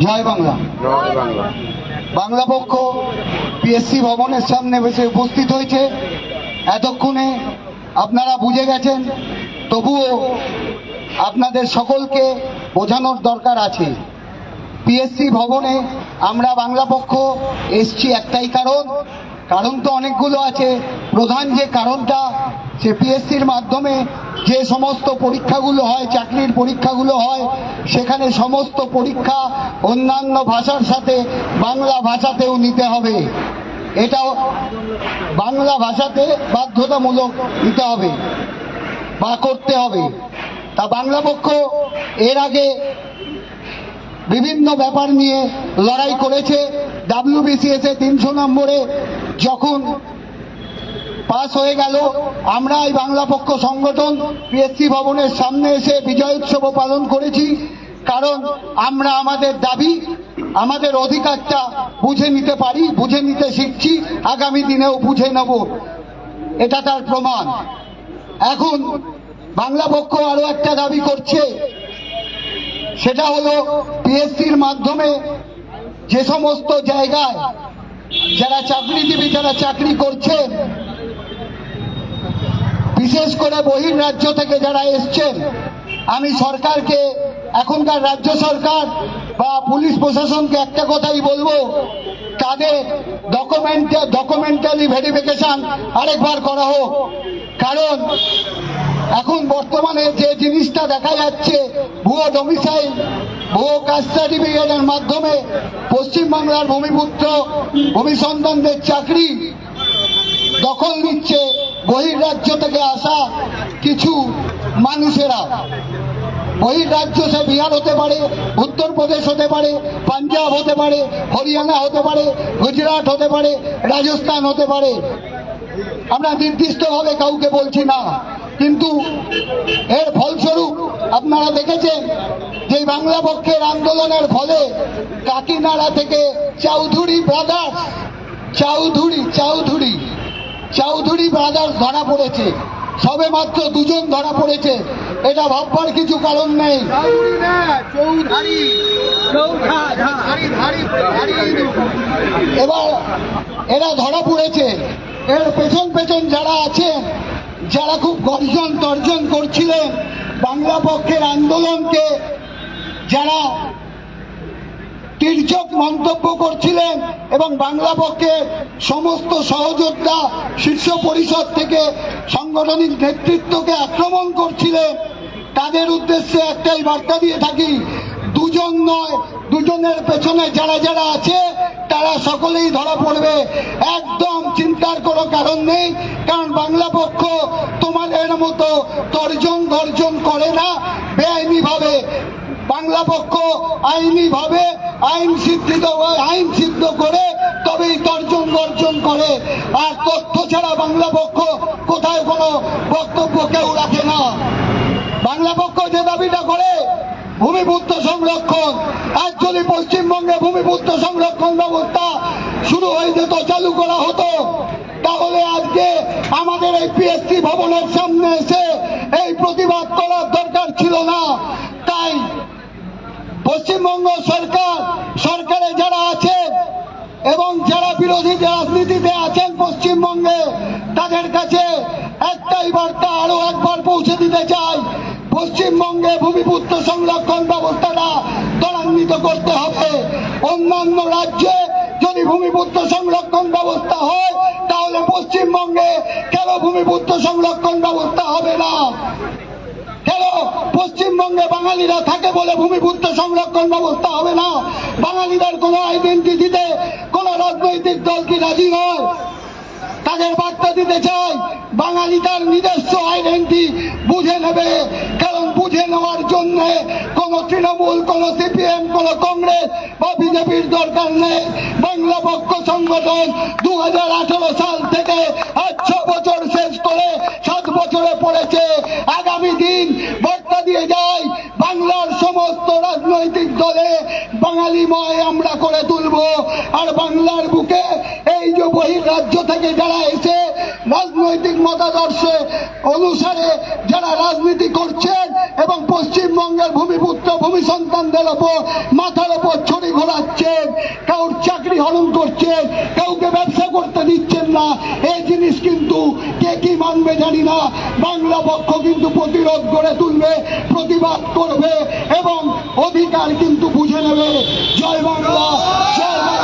জয় বাংলা। বাংলা। পক্ষ পিএসসি ভবনের সামনে বসে উপস্থিত হয়েছে। এতক্ষণে আপনারা বুঝে গেছেন তবুও আপনাদের সকলকে বোঝানোর দরকার আছে। পিএসসি ভবনে আমরা বাংলা পক্ষ এসছি একটাই কারণ। কারণ তো অনেকগুলো আছে। প্রধান যে কারণটা সে পিএসসির মাধ্যমে যে সমস্ত পরীক্ষাগুলো হয়, চাকরির পরীক্ষাগুলো হয়, সেখানে সমস্ত পরীক্ষা অন্যান্য ভাষার সাথে বাংলা ভাষাতেও নিতে হবে। এটাও বাংলা ভাষাতে বাধ্যতামূলক নিতে হবে বা করতে হবে। তা বাংলা পক্ষ এর আগে বিভিন্ন ব্যাপার নিয়ে লড়াই করেছে। ডাব্লিউবিসিএস এ তিনশো নম্বরে যখন পাস হয়ে গেল। আমরা এই বাংলা পক্ষ সংগঠন পিএসসি ভবনের সামনে এসে বিজয় উৎসবও পালন করেছি। কারণ আমরা আমাদের দাবি, আমাদের অধিকারটা বুঝে নিতে পারি, বুঝে নিতে শিখছি, আগামী দিনেও বুঝে নেব। এটা তার প্রমাণ। এখন বাংলা পক্ষ আরও একটা দাবি করছে। সেটা হলো পিএসসির মাধ্যমে যে সমস্ত জায়গায় যারা চাকরিজীবী, যারা চাকরি করছেন বিশেষ করে বহির রাজ্য থেকে যারা এসছেন, আমি সরকারকে, এখনকার রাজ্য সরকার বা পুলিশ প্রশাসনকে একটা কথাই বলব, তাদের ডকুমেন্ট ডকুমেন্টালি ভেরিফিকেশন আরেকবার করা হোক। কারণ এখন বর্তমানে যে জিনিসটা দেখা যাচ্ছে, ভুয়ো ডোমিসাইল ভুয়ো কাস্ট সার্টিফিকেটের মাধ্যমে পশ্চিমবাংলার ভূমিপুত্র ভূমিসন্ধানদের চাকরি দখল নিচ্ছে। বহির্রাজ্য থেকে আসা কিছু মানুষেরা, বহির্রাজ্য সে বিহার হতে পারে, উত্তরপ্রদেশ হতে পারে, পাঞ্জাব হতে পারে, হরিয়ানা হতে পারে, গুজরাট হতে পারে, রাজস্থান হতে পারে। আমরা নির্দিষ্টভাবে কাউকে বলছি না, কিন্তু এর ফলস্বরূপ আপনারা দেখেছেন যে বাংলা পক্ষের আন্দোলনের ফলে কাকিনাড়া থেকে চৌধুরী ব্রাদার্স চৌধুরী চৌধুরী চৌধুরী ব্রাদার্স ধরা পড়েছে। সবে মাত্র দুজন ধরা পড়েছে। এটা ভাববার কিছু কারণ নেই। এবার এরা ধরা পড়েছে। এর পেছন পেছন যারা আছেন যারা খুব গর্জন তর্জন করছিলেন বাংলা পক্ষের আন্দোলনকে যারা তির্যক মন্তব্য করছিলেন এবং বাংলা পক্ষের সমস্ত সহযোদ্ধা শীর্ষ পরিষদ থেকে সাংগঠনিক নেতৃত্বকে আক্রমণ করছিলেন। তাদের উদ্দেশ্যে একটাই বার্তা দিয়ে থাকি, দুজন নয়, দুজনের পেছনে যারা যারা আছে, তারা সকলেই ধরা পড়বে। একদম চিন্তার কোনো কারণ নেই, কারণ বাংলা পক্ষ তোমাদের মতো তর্জন গর্জন করে না বেআইনি ভাবে বাংলা পক্ষ আইনি ভাবে আইন সিদ্ধিত আইন সিদ্ধ করে তবেই তর্জন বর্জন করে। আর তথ্য ছাড়া বাংলা পক্ষ কোথায় কোনো বক্তব্য কেউ রাখে না। বাংলা পক্ষ যে দাবিটা করে, ভূমিপুত্র সংরক্ষণ। আজ যদি পশ্চিমবঙ্গে ভূমিপুত্র সংরক্ষণ ব্যবস্থা শুরু হয়ে যেত চালু করা হতো, তাহলে আজকে আমাদের এই পিএসসি ভবনের সামনে এসে এই প্রতিবাদ করার দরকার ছিল না। পশ্চিমবঙ্গ সরকার, সরকারে যারা আছেন এবং যারা বিরোধী রাজনীতিতে আছেন পশ্চিমবঙ্গে, তাদের কাছে একটাই বার্তা আরও একবার পৌঁছে দিতে চাই। পশ্চিমবঙ্গে ভূমিপুত্র সংরক্ষণ ব্যবস্থাটা ত্বরান্বিত করতে হবে। অন্যান্য রাজ্যে যদি ভূমিপুত্র সংরক্ষণ ব্যবস্থা হয়, তাহলে পশ্চিমবঙ্গে কেন ভূমিপুত্র সংরক্ষণ ব্যবস্থা হবে না? কেন? পশ্চিমবঙ্গে বাঙালিরা থাকে বলে ভূমিপুত্র সংরক্ষণ ব্যবস্থা হবে না। বাঙালিদের কোনো আইডেন্টিটিতে কোনো রাজনৈতিক দল কি রাজি নয়। তাদের বার্তা দিতে চাই, বাঙালি তার নিজস্ব আইডেন্টি বুঝে নেবে। কারণ বুঝে নেওয়ার জন্য কোন তৃণমূল, কোন সিপিএম, কোন কংগ্রেস বা বিজেপির দরকার নেই। বাংলা পক্ষ সংগঠন দু হাজার আঠেরো সাল থেকে ছ বছর শেষ করে সমস্ত রাজনৈতিক দলে বাঙালিময় আমরা করে তুলব। আর বাংলার বুকে এই যে বহির রাজ্য থেকে যারা এসে রাজনৈতিক মতাদর্শে অনুসারে যারা রাজনীতি করছেন এবং পশ্চিমবঙ্গের ভূমিপুত্র, ভূমি সন্তানদের ওপর মাথার ওপর ছড়ি ঘোরাচ্ছেন কাউর চাকরি হরণ করছেন, কাউকে ব্যবসা করতে দিচ্ছেন না এই জিনিস কিন্তু কে কি মানবে জানি না। বাংলা পক্ষ কিন্তু প্রতিরোধ করে তুলবে, প্রতিবাদ করবে। অধিকার কিন্তু বুঝে নেবে। জয় বাংলা জয় বাংলা।